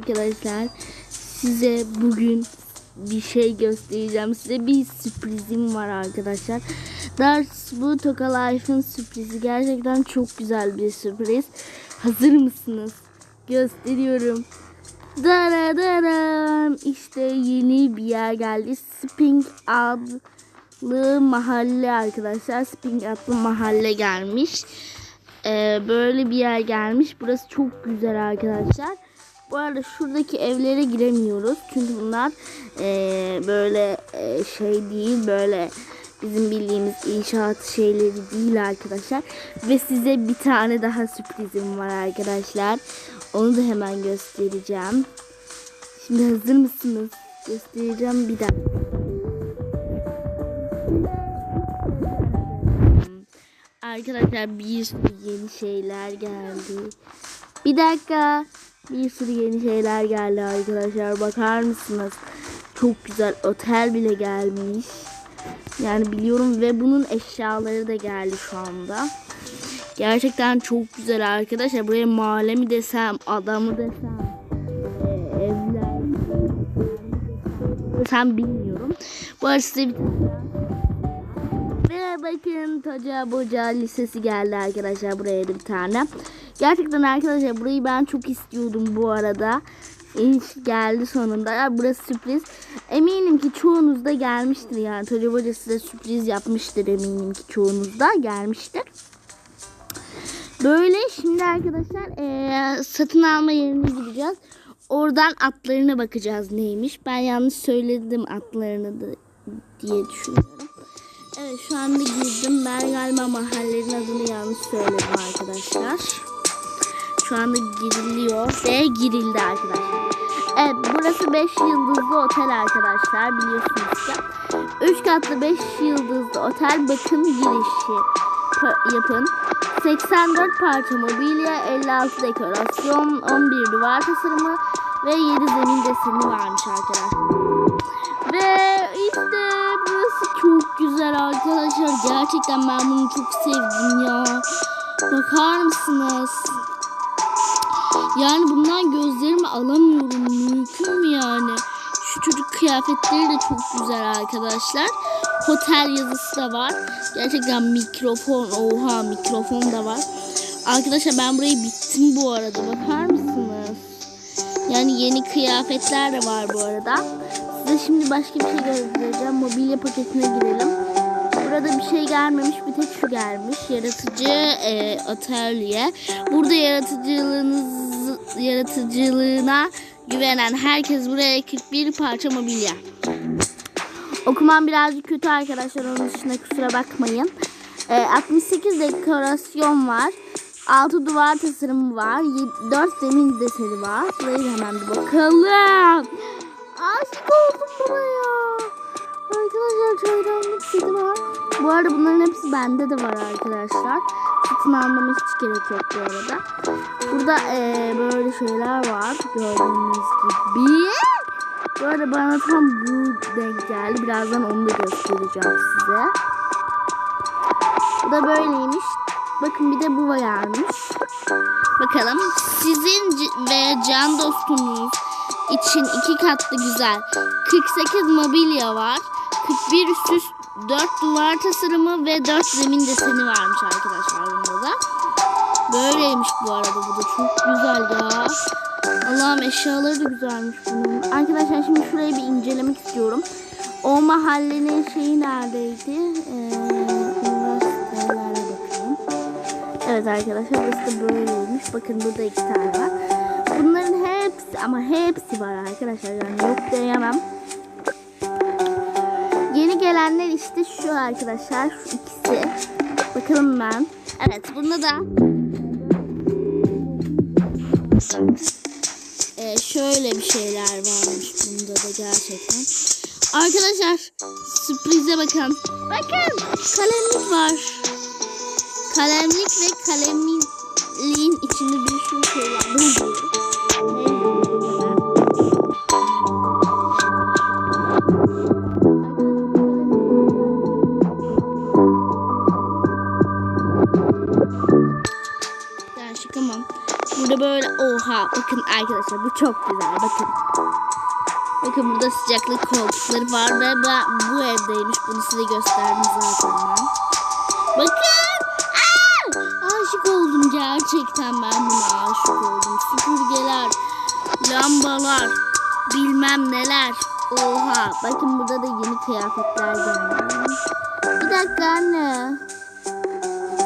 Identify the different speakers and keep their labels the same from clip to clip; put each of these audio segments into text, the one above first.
Speaker 1: Arkadaşlar size bugün bir şey göstereceğim. Size bir sürprizim var arkadaşlar. Ders bu Toka Life'ın sürprizi. Gerçekten çok güzel bir sürpriz. Hazır mısınız? Gösteriyorum. Daradaram. İşte yeni bir yer geldi. Spring adlı mahalle arkadaşlar. Spring adlı mahalle gelmiş. Ee, böyle bir yer gelmiş. Burası çok güzel arkadaşlar. Bu arada şuradaki evlere giremiyoruz. Çünkü bunlar eee, böyle eee, şey değil. Böyle bizim bildiğimiz inşaat şeyleri değil arkadaşlar. Ve size bir tane daha sürprizim var arkadaşlar. Onu da hemen göstereceğim. Şimdi hazır mısınız? Göstereceğim bir dakika. Arkadaşlar bir yeni şeyler geldi. Bir dakika. Bir sürü yeni şeyler geldi arkadaşlar. Bakar mısınız? Çok güzel otel bile gelmiş. Yani biliyorum ve bunun eşyaları da geldi şu anda. Gerçekten çok güzel arkadaşlar. Buraya mahalle mi desem, adamı desem, e, evler desem bilmiyorum. Bu arada size bir ve bakın Toca Boca Lisesi geldi arkadaşlar buraya da bir tane. Gerçekten arkadaşlar burayı ben çok istiyordum bu arada. İş geldi sonunda. Ya burası sürpriz. Eminim ki çoğunuz da gelmiştir yani. Toca Boca size sürpriz yapmıştır eminim ki çoğunuz da gelmiştir. Böyle şimdi arkadaşlar eee, satın alma yerine gideceğiz. Oradan atlarına bakacağız neymiş. Ben yanlış söyledim atlarını da diye düşünüyorum. Evet şu anda girdim. Ben galiba mahallenin adını yanlış söyledim arkadaşlar. Şu anda giriliyor ve girildi arkadaşlar. Evet burası 5 yıldızlı otel arkadaşlar biliyorsunuz ki. 3 katlı 5 yıldızlı otel bakım girişi yapın. 84 parça mobilya, 56 dekorasyon, 11 duvar tasarımı ve 7 zemin deseni varmış arkadaşlar. Ve işte burası çok güzel arkadaşlar. Gerçekten ben bunu çok sevdim ya. Bakar mısınız? Yani bundan gözlerimi alamıyorum. Mümkün mü yani? Şu çocuk kıyafetleri de çok güzel arkadaşlar. Hotel yazısı da var. Gerçekten mikrofon. Oha mikrofon da var. Arkadaşlar ben burayı bittim bu arada. Bakar mısınız? Yani yeni kıyafetler de var bu arada. Size şimdi başka bir şey göstereceğim. Mobilya paketine girelim. Burada bir şey gelmemiş. Bir tek şu gelmiş. Yaratıcı e, atölye. Burada yaratıcılığınız yaratıcılığına güvenen herkes buraya 41 parça mobilya. Okumam birazcık kötü arkadaşlar. Onun dışında kusura bakmayın. E, 68 dekorasyon var. 6 duvar tasarımı var. 4 zemin deseni var. Burayı da hemen bir bakalım. Aşık oldum buraya. Arkadaşlar çaydanlık seti var. Bu arada bunların hepsi bende de var arkadaşlar. Satın almama hiç gerek yok bu arada. Burada eee, böyle şeyler var. Gördüğünüz gibi. Bu arada bana tam bu denk geldi. Birazdan onu da göstereceğim size. Bu da böyleymiş. Bakın bir de bu gelmiş. Bakalım sizin ve can dostunuz için iki katlı güzel 48 mobilya var. 41 üst üst 4 duvar tasarımı ve 4 zemin deseni da. Böyleymiş bu arada bu da çok güzel ya. Allah'ım eşyaları da güzelmiş bunun. Arkadaşlar şimdi şurayı bir incelemek istiyorum. O mahallenin şeyi neredeydi? Ee, üniversitelere bakayım. Evet arkadaşlar burası da böyleymiş. Bakın burada iki tane var. Bunların hepsi ama hepsi var arkadaşlar. Yani yok diyemem. Yeni gelenler işte şu arkadaşlar. Şu ikisi. Bakalım ben. Evet bunda da Ee, şöyle bir şeyler varmış bunda da gerçekten. Arkadaşlar sürprize bakın. Bakın kalemlik var. Kalemlik ve kalemliğin içinde bir sürü şey var. Bakın arkadaşlar bu çok güzel bakın. Bakın burada sıcaklık koltukları var ve ben bu evdeymiş. Bunu size gösterdim zaten ben. Bakın. Aa! Aşık oldum gerçekten ben buna aşık oldum. Süpürgeler, lambalar, bilmem neler. Oha bakın burada da yeni kıyafetler gelmiş. Bir dakika anne.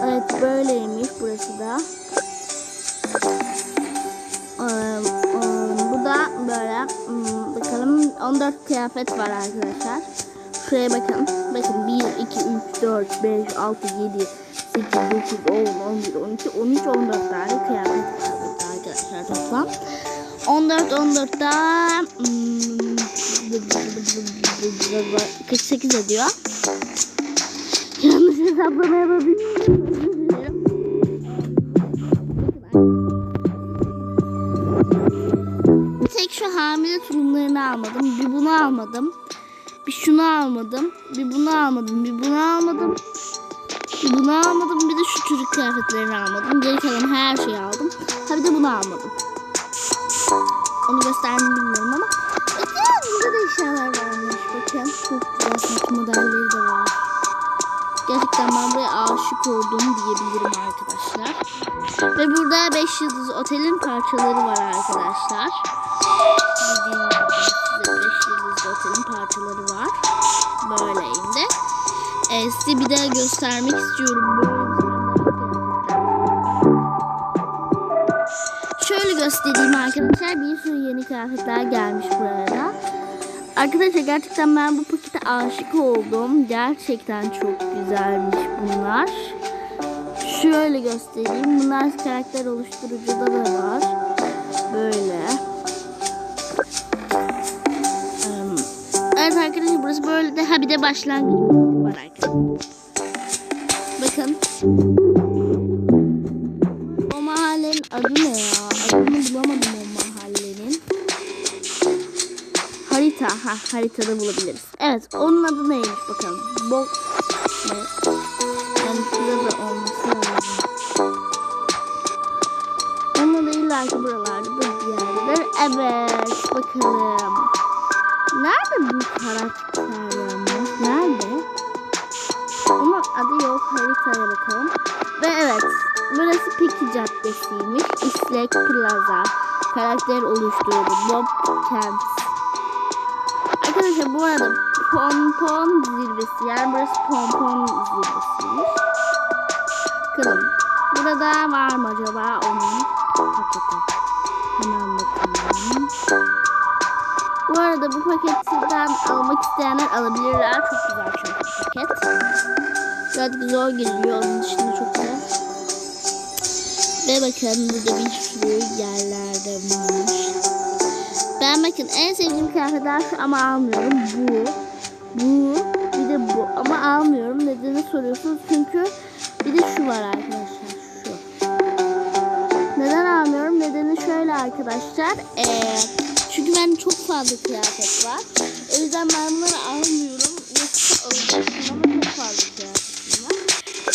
Speaker 1: Evet böyleymiş burası da. Bu da böyle hmm, bakalım 14 kıyafet var arkadaşlar. Şuraya bakın. Bakın 1, 2, 3, 4, 5, 6, 7, 8, 9, 10, 11, 12, 13, 14 tane kıyafet var arkadaşlar toplam. 14, 14 da hmm, 48 ediyor. Yanlış hesaplama yapabilirim. Şu hamile tulumlarını almadım. Bir bunu almadım. Bir şunu almadım. Bir bunu almadım. Bir bunu almadım. Bir bunu almadım. Bir de şu çocuk kıyafetlerini almadım. Geri kalan her şeyi aldım. Ha de bunu almadım. Onu gösterdim bilmiyorum ama. Bakın burada da eşyalar varmış. Bakın çok güzel saç modelleri de var. Gerçekten ben buraya aşık oldum diyebilirim arkadaşlar. Ve burada 5 yıldız otelin parçaları var arkadaşlar. Dediğim gibi size 5 yıldız otelin parçaları var. Böyleyinde. Ee, size bir daha göstermek istiyorum. Böyle Şöyle göstereyim arkadaşlar. Bir sürü yeni kıyafetler gelmiş burada. Arkadaşlar gerçekten ben bu pakete aşık oldum. Gerçekten çok güzelmiş bunlar. Şöyle göstereyim. Bunlar karakter oluşturucuda da var. Böyle. Em, Evet arkadaşlar burası böyle de. Ha bir de başlangıç var arkadaşlar. Bakın. O mahallenin adı ne ya? Adını bulamadım Harita. Ha haritada bulabiliriz. Evet onun adı neymiş bakalım. Bok ne? Yani şurada da olması lazım. Onun adı illa ki buralarda da bir yerdedir. Evet bakalım. Nerede bu karakter yalnız? Nerede? Ama adı yok. Haritaya bakalım. Ve evet. Burası Peki Caddesi'ymiş. İslek Plaza. Karakter oluşturdu. Bob Kent. Arkadaşlar bu arada pompon zirvesi. Yani burası pompon zirvesiymiş. Bakalım. Burada var mı acaba onun paketi? Hemen bakalım. Bu arada bu paketten almak isteyenler alabilirler. Çok güzel çünkü paket. Birazcık zor geliyor. Onun dışında çok güzel. Ve bakın burada bir sürü. Ben bakın en sevdiğim kıyafetler şu ama almıyorum. Bu. Bu. Bir de bu. Ama almıyorum. Nedeni soruyorsunuz. Çünkü bir de şu var arkadaşlar. Şu. Neden almıyorum? Nedeni şöyle arkadaşlar. Ee, çünkü ben çok fazla kıyafet var. O yüzden ben bunları almıyorum. Yoksa alacaktım ama çok fazla kıyafetim var.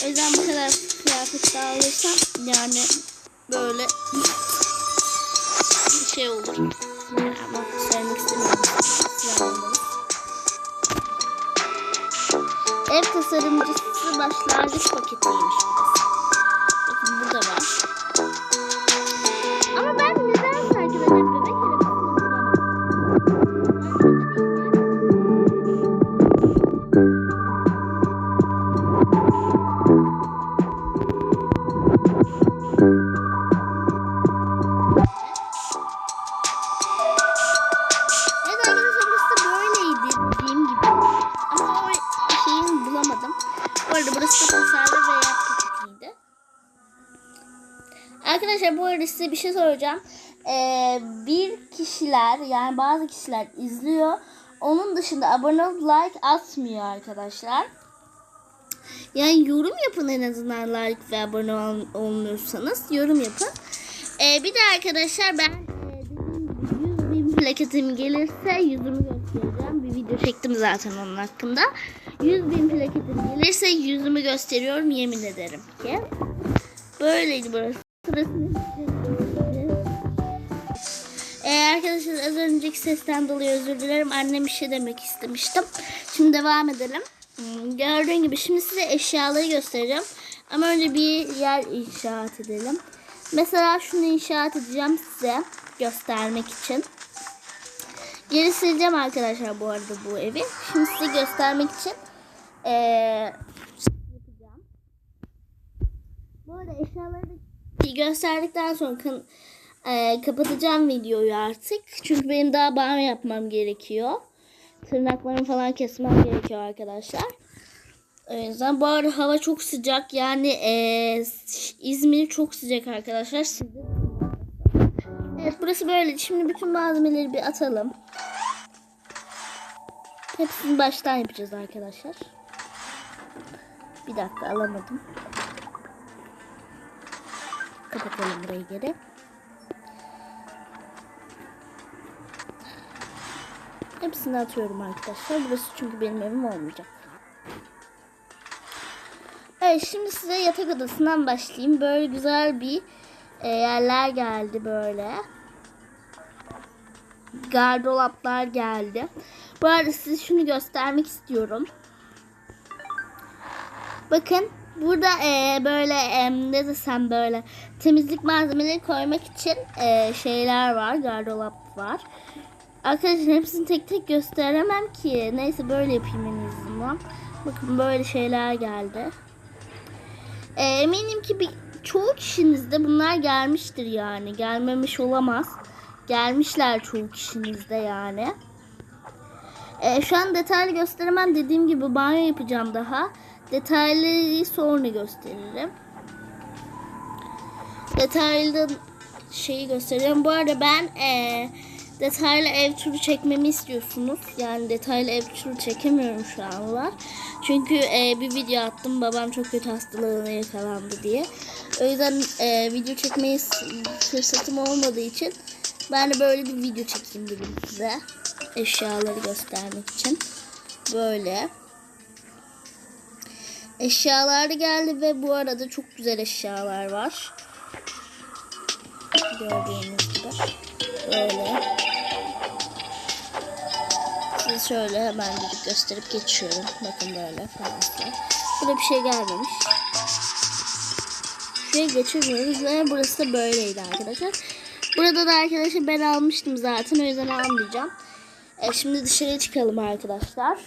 Speaker 1: O yüzden bu kadar kıyafet daha alırsam yani böyle şey olur. Tasarımcısı başlangıç paketiymiş kişiler yani bazı kişiler izliyor. Onun dışında abone olup like atmıyor arkadaşlar. Yani yorum yapın en azından like ve abone ol, olmuyorsanız yorum yapın. Ee, bir de arkadaşlar ben e, dediğim gibi 100 bin plaketim gelirse yüzümü göstereceğim. Bir video çektim zaten onun hakkında. 100 bin plaketim gelirse yüzümü gösteriyorum yemin ederim ki. Böyleydi burası. Sırasını arkadaşlar az önceki sesten dolayı özür dilerim. Annem bir şey demek istemiştim. Şimdi devam edelim. Hmm, Gördüğün gibi şimdi size eşyaları göstereceğim. Ama önce bir yer inşaat edelim. Mesela şunu inşaat edeceğim size göstermek için. Geri sileceğim arkadaşlar bu arada bu evi. Şimdi size göstermek için eee, yapacağım. Bu arada eşyaları da gösterdikten sonra eee, kapatacağım videoyu artık. Çünkü benim daha banyo yapmam gerekiyor. Tırnaklarımı falan kesmem gerekiyor arkadaşlar. O yüzden bu arada hava çok sıcak. Yani eee, İzmir çok sıcak arkadaşlar. Evet burası böyle. Şimdi bütün malzemeleri bir atalım. Hepsini baştan yapacağız arkadaşlar. Bir dakika alamadım. Kapatalım burayı geri. Hepsini atıyorum arkadaşlar. Burası çünkü benim evim olmayacak. Evet şimdi size yatak odasından başlayayım. Böyle güzel bir e, yerler geldi böyle. Gardolaplar geldi. Bu arada size şunu göstermek istiyorum. Bakın burada e, böyle e, ne desem böyle temizlik malzemeleri koymak için e, şeyler var. Gardolap var. Arkadaşlar hepsini tek tek gösteremem ki. Neyse böyle yapayım en azından. Bakın böyle şeyler geldi. E, eminim ki bir, çoğu kişinizde bunlar gelmiştir yani. Gelmemiş olamaz. Gelmişler çoğu kişinizde yani. E, şu an detaylı gösteremem. Dediğim gibi banyo yapacağım daha. Detaylı sonra gösteririm. Detaylı şeyi göstereceğim. Bu arada ben e, detaylı ev turu çekmemi istiyorsunuz. Yani detaylı ev turu çekemiyorum şu anlar. Çünkü e, bir video attım. Babam çok kötü hastalığına yakalandı diye. O yüzden e, video çekmeye fırsatım olmadığı için ben de böyle bir video çekeyim dedim size. Eşyaları göstermek için. Böyle. Eşyalar da geldi ve bu arada çok güzel eşyalar var. Gördüğünüz gibi. Böyle. Size şöyle hemen dedik gösterip geçiyorum. Bakın böyle falan. Burada bir şey gelmemiş. Şuraya geçemiyoruz ve burası da böyleydi arkadaşlar. Burada da arkadaşlar ben almıştım zaten o yüzden almayacağım. E, şimdi dışarıya çıkalım arkadaşlar.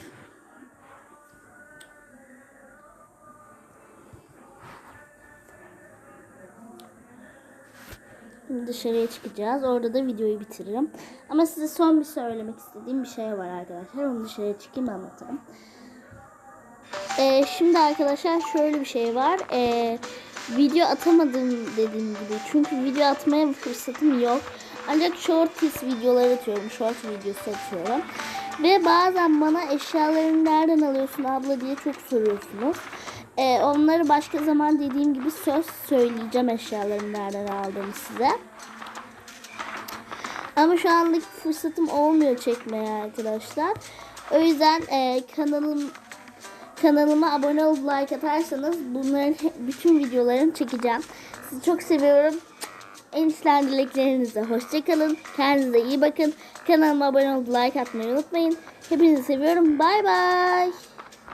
Speaker 1: Dışarıya çıkacağız. Orada da videoyu bitiririm. Ama size son bir söylemek istediğim bir şey var arkadaşlar. Onu dışarıya çıkayım anlatırım. Ee, şimdi arkadaşlar şöyle bir şey var. Ee, video atamadım dediğim gibi. Çünkü video atmaya fırsatım yok. Ancak shorties videoları atıyorum. Short videosu atıyorum. Ve bazen bana eşyalarını nereden alıyorsun abla diye çok soruyorsunuz. Ee, onları başka zaman dediğim gibi söz söyleyeceğim eşyalarını nereden aldığımı size. Ama şu anlık fırsatım olmuyor çekmeye arkadaşlar. O yüzden e, kanalım kanalıma abone olup like atarsanız bunların bütün videolarını çekeceğim. Sizi çok seviyorum. En içten dileklerinizle hoşçakalın. Kendinize iyi bakın. Kanalıma abone olup like atmayı unutmayın. Hepinizi seviyorum. Bay bay.